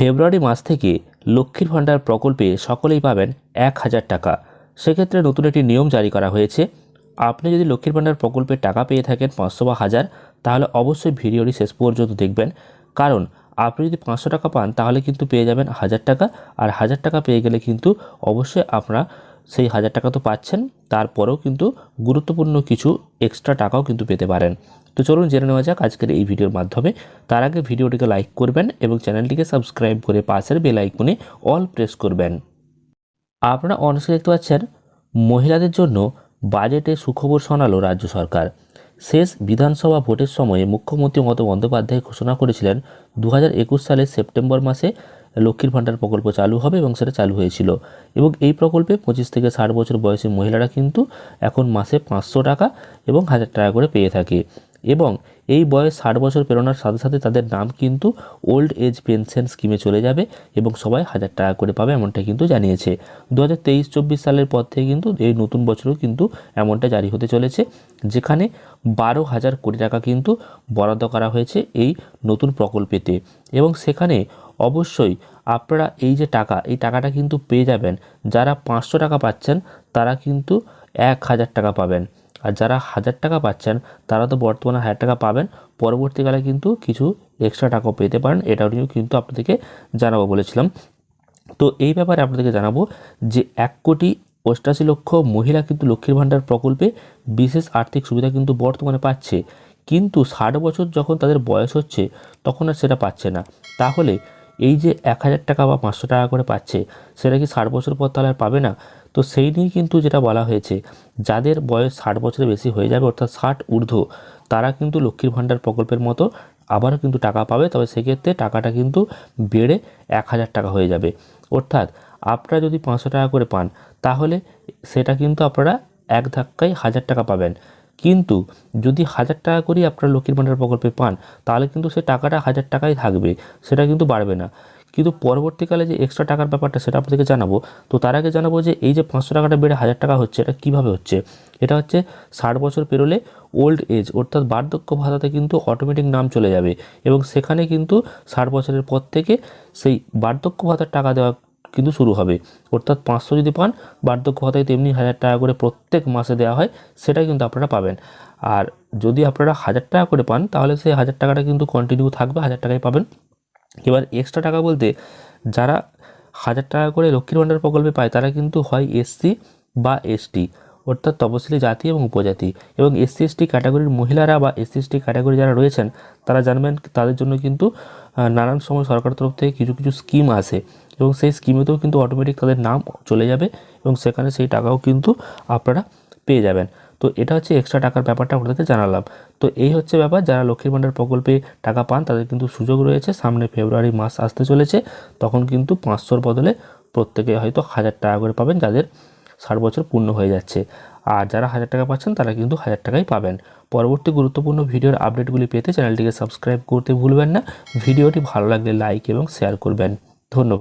ফেব্রুয়ারি মাস থেকে লক্ষ্মীর ভাণ্ডার প্রকল্পে সকলেই পাবেন এক হাজার টাকা। সেক্ষেত্রে নতুন একটি নিয়ম জারি করা হয়েছে। আপনি যদি লক্ষ্মীর ভাণ্ডার প্রকল্পে টাকা পেয়ে থাকেন পাঁচশো বা হাজার, তাহলে অবশ্যই ভিডিওটি শেষ পর্যন্ত দেখবেন। কারণ, আপনি যদি পাঁচশো টাকা পান, তাহলে কিন্তু পেয়ে যাবেন হাজার টাকা। আর হাজার টাকা পেয়ে গেলে কিন্তু অবশ্যই আপনারা সেই হাজার টাকা তো পাচ্ছেন, তারপরেও কিন্তু গুরুত্বপূর্ণ কিছু এক্সট্রা টাকাও কিন্তু পেতে পারেন। তো চলুন জেনে নেওয়া যাক আজকের এই ভিডিওর মাধ্যমে। তার আগে ভিডিওটিকে লাইক করবেন এবং চ্যানেলটিকে সাবস্ক্রাইব করে পাশের বেল আইকনে অল প্রেস করবেন। আপনারা অনস্ক্রিনে দেখতে পাচ্ছেন, মহিলাদের জন্য বাজেটে সুখবর শোনালো রাজ্য সরকার। শেষ বিধানসভা ভোটের সময়ে মুখ্যমন্ত্রী মমতা বন্দ্যোপাধ্যায় ঘোষণা করেছিলেন দু হাজার একুশ সালের সেপ্টেম্বর মাসে লক্ষ্মীর ভাণ্ডার প্রকল্প চালু হবে এবং সেটা চালু হয়েছিল। এবং এই প্রকল্পে পঁচিশ থেকে ষাট বছর বয়সী মহিলারা কিন্তু এখন মাসে পাঁচশো টাকা এবং হাজার টাকা করে পেয়ে থাকে। এবং এই বয়স ষাট বছর পেরোনোর সাথে সাথে তাদের নাম কিন্তু ওল্ড এজ পেনশন স্কিমে চলে যাবে এবং সবাই হাজার টাকা করে পাবে এমনটা কিন্তু জানিয়েছে। দু হাজার তেইশ চব্বিশ সালের পর থেকে কিন্তু এই নতুন বছরও কিন্তু এমনটা জারি হতে চলেছে, যেখানে বারো হাজার কোটি টাকা কিন্তু বরাদ্দ করা হয়েছে এই নতুন প্রকল্পেতে। এবং সেখানে অবশ্যই আপনারা এই যে টাকা, এই টাকাটা কিন্তু পেয়ে যাবেন। যারা পাঁচশো টাকা পাচ্ছেন, তারা কিন্তু এক হাজার টাকা পাবেন। আর যারা হাজার টাকা পাচ্ছেন, তারা তো বর্তমানে হাজার টাকা পাবেন। পরবর্তীকালে কিন্তু কিছু এক্সট্রা টাকাও পেতে পারেন। এটাও নিয়েও কিন্তু আপনাদেরকে জানাব বলেছিলাম। তো এই ব্যাপারে আপনাদেরকে জানাব যে এক কোটি অষ্টাশি লক্ষ মহিলা কিন্তু লক্ষ্মীর ভাণ্ডার প্রকল্পে বিশেষ আর্থিক সুবিধা কিন্তু বর্তমানে পাচ্ছে। কিন্তু ষাট বছর যখন তাদের বয়স হচ্ছে, তখন আর সেটা পাচ্ছে না। তাহলে এই যে এক হাজার টাকা বা পাঁচশো টাকা করে পাচ্ছে, সেটা কি ষাট বছর পর তাহলে আর পাবে না? তো সেই নিয়ে কিন্তু যেটা বলা হয়েছে, যাদের বয়স ষাট বছরের বেশি হয়ে যাবে, অর্থাৎ ষাট ঊর্ধ্ব, তারা কিন্তু লক্ষ্মীর ভাণ্ডার প্রকল্পের মতো আবারও কিন্তু টাকা পাবে। তবে সেক্ষেত্রে টাকাটা কিন্তু বেড়ে এক হাজার টাকা হয়ে যাবে। অর্থাৎ আপনারা যদি পাঁচশো টাকা করে পান, তাহলে সেটা কিন্তু আপনারা এক ধাক্কায় হাজার টাকা পাবেন। কিন্তু যদি হাজার টাকা করেই আপনারা লক্ষ্মীর ভাণ্ডার প্রকল্পে পান, তাহলে কিন্তু সে টাকাটা হাজার টাকাই থাকবে, সেটা কিন্তু বাড়বে না। কিন্তু পরবর্তীকালে যে এক্সট্রা টাকার ব্যাপারটা সেটা আপনাদেরকে জানাব। তো তার আগে জানাব যে এই যে পাঁচশো টাকাটা বেড়ে হাজার টাকা হচ্ছে, এটা কীভাবে হচ্ছে? এটা হচ্ছে ষাট বছর পেরোলে ওল্ড এজ অর্থাৎ বার্ধক্য ভাতাতে কিন্তু অটোমেটিক নাম চলে যাবে। এবং সেখানে কিন্তু ষাট বছরের পর থেকে সেই বার্ধক্য ভাতার টাকা দেওয়া কিন্তু শুরু হবে। অর্থাৎ পাঁচশো যদি পান, বার্ধক্য ভাতায় তেমনি হাজার টাকা করে প্রত্যেক মাসে দেওয়া হয় সেটা কিন্তু আপনারা পাবেন। আর যদি আপনারা হাজার টাকা করে পান, তাহলে সেই হাজার টাকাটা কিন্তু কন্টিনিউ থাকবে, হাজার টাকায় পাবেন। এবার এক্সট্রা টাকা বলতে, যারা হাজার টাকা করে লক্ষ্মীর ভাণ্ডার প্রকল্পে পায়, তারা কিন্তু হয় এসসি বা এসটি অর্থাৎ তপশিলি জাতি এবং উপজাতি। এবং এসসি এসটি ক্যাটাগরির মহিলারা বা এসসি এসটি ক্যাটাগরি যারা রয়েছেন, তারা জানবেন তাদের জন্য কিন্তু নানান সময় সরকার তরফ থেকে কিছু কিছু স্কিম আসে এবং সেই স্কিমেতেও কিন্তু অটোমেটিক তাদের নাম চলে যাবে এবং সেখানে সেই টাকাও কিন্তু আপনারা পেয়ে যাবেন। তো এটা হচ্ছে এক্সট্রা টাকার ব্যাপারটা আপনাদেরকে জানালাম। তো এই হচ্ছে ব্যাপার, যারা লক্ষ্মীর ভাণ্ডার প্রকল্পে টাকা পান, তাদের কিন্তু সুযোগ রয়েছে। সামনে ফেব্রুয়ারি মাস আসতে চলেছে, তখন কিন্তু পাঁচশোর বদলে প্রত্যেকে হয়তো হাজার টাকা করে পাবেন যাদের ষাট বছর পূর্ণ হয়ে যাচ্ছে। আর যারা হাজার টাকা পাচ্ছেন, তারা কিন্তু হাজার টাকাই পাবেন। পরবর্তী গুরুত্বপূর্ণ ভিডিওর আপডেটগুলি পেতে চ্যানেলটিকে সাবস্ক্রাইব করতে ভুলবেন না। ভিডিওটি ভালো লাগলে লাইক এবং শেয়ার করবেন। ধন্যবাদ।